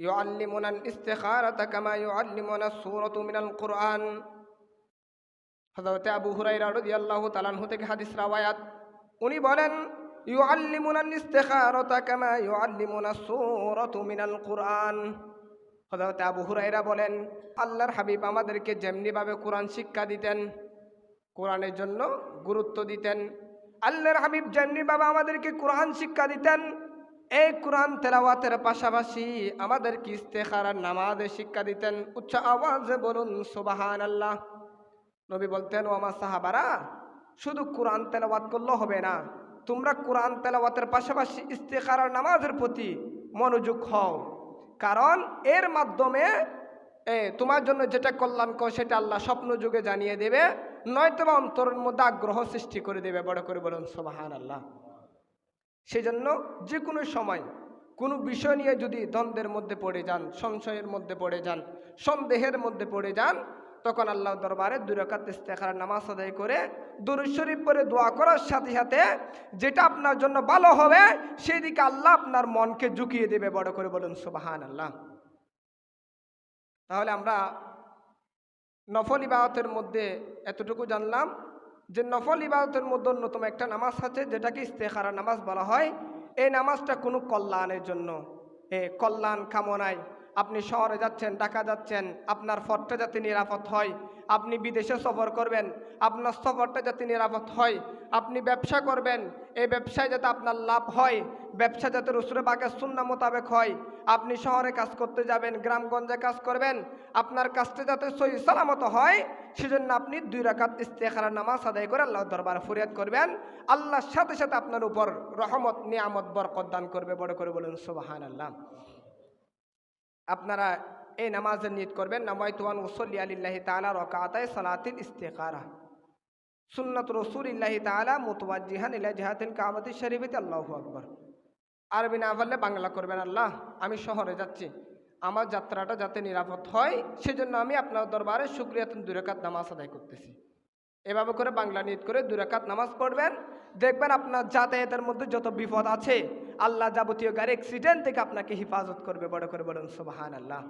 يعلمنا الاستخارة كما يعلمنا السورة من القرآن হযরত আবু হুরাইরা রাদিয়াল্লাহু তাআলা আনহু থেকে হাদিস রাওয়ায়াত উনি বলেন ইউআল্লিমুনা ইস্তিখারাতা কামা ইউআল্লিমুনা সূরাতু মিনাল কুরআন হযরত আবু হুরাইরা বলেন আল্লাহর হাবিব আমাদেরকে যেমনিভাবে কোরআন শিক্ষা দিতেন কোরআনের জন্য গুরুত্ব দিতেন আল্লাহর হাবিব যেমনিভাবে আমাদেরকে কোরআন শিক্ষা দিতেন এই কোরআন তেলাওয়াতের পাশাপাশি আমাদের আমাদেরকে ইস্তেখারার নামাজে শিক্ষা দিতেন। উচ্চ আওয়াজে বলুন সুবাহান আল্লাহ নবী বলতেন, ও আমার সাহাবারা, শুধু কোরআন তেলাওয়াত করলে হবে না, তোমরা কোরআন তেলাওয়াতের পাশাপাশি ইস্তেখারার নামাজের প্রতি মনোযোগ হও। কারণ এর মাধ্যমে, এ, তোমার জন্য যেটা কল্যাণকর সেটা আল্লাহ স্বপ্ন যুগে জানিয়ে দেবে নয়তো বা অন্তরের মধ্যে আগ্রহ সৃষ্টি করে দেবে। বড় করে বলুন সোবাহান আল্লাহ সেজন্য যে কোনো সময় কোনো বিষয় নিয়ে যদি দ্বন্দ্বের মধ্যে পড়ে যান, সংশয়ের মধ্যে পড়ে যান, সন্দেহের মধ্যে পড়ে যান, তখন আল্লাহ দরবারে দুরাকাত ইস্তেখার নামাজ আদায় করে দরুদ শরীফ পরে দোয়া করার সাথে সাথে যেটা আপনার জন্য ভালো হবে, সেদিকে আল্লাহ আপনার মনকে ঝুঁকিয়ে দেবে। বড় করে বলুন সুবাহান আল্লাহ তাহলে আমরা নফল ইবাহতের মধ্যে এতটুকু জানলাম। যে নফল ইবাদতের মধ্যে অন্যতম একটা নামাজ আছে, যেটাকে ইস্তেখারা নামাজ বলা হয়। এই নামাজটা কোনো কল্যাণের জন্য। এ কল্যাণ কামনায় আপনি শহরে যাচ্ছেন, ঢাকা যাচ্ছেন, আপনার ফটটা যাতে নিরাপদ হয়, আপনি বিদেশে সফর করবেন, আপনার সফরটা যাতে নিরাপদ হয়, আপনি ব্যবসা করবেন, এই ব্যবসায় যাতে আপনার লাভ হয়, ব্যবসা যাতে রসুরে বাগের সুন্না মোতাবেক হয়, আপনি শহরে কাজ করতে যাবেন, গ্রামগঞ্জে কাজ করবেন, আপনার কাজটা যাতে সহি সালামত হয় সেজন্য আপনি দুই রাকাত ইস্তেখারা নামাজ আদায় করে আল্লাহ দরবার ফরিয়াদ করবেন। আল্লাহর সাথে সাথে আপনার উপর রহমত, নিয়ামত, বরকত দান করবে। বড় করে বলুন সুবাহান আল্লাহ আপনারা এই নামাজের নিয়ত করবেন নামাই তুয়ান ওসল্লি আলিল্লাহি তালা রকাতায় সালাতিল ইস্তেকারা সুন্নত রসুলিল্লাহি তালা মুতওয়াজিহান ইলা জিহাতিল কামতি শরীফিতে আল্লাহ আকবর। আরবি না বাংলা করবেন, আল্লাহ, আমি শহরে যাচ্ছি। আমার যাত্রাটা যাতে নিরাপদ হয়, সেজন্য আমি আপনার দরবারে সুক্রিয়াতন দুরাকাত নামাজ আদায় করতেছি। এভাবে করে বাংলা নিয়ত করে দুরাকাত নামাজ পড়বেন। দেখবেন আপনার যাতায়াতের মধ্যে যত বিপদ আছে, আল্লাহ যাবতীয় গাড়ি অ্যাক্সিডেন্ট থেকে আপনাকে হেফাজত করবে। বড় করে বলুন সোবাহান আল্লাহ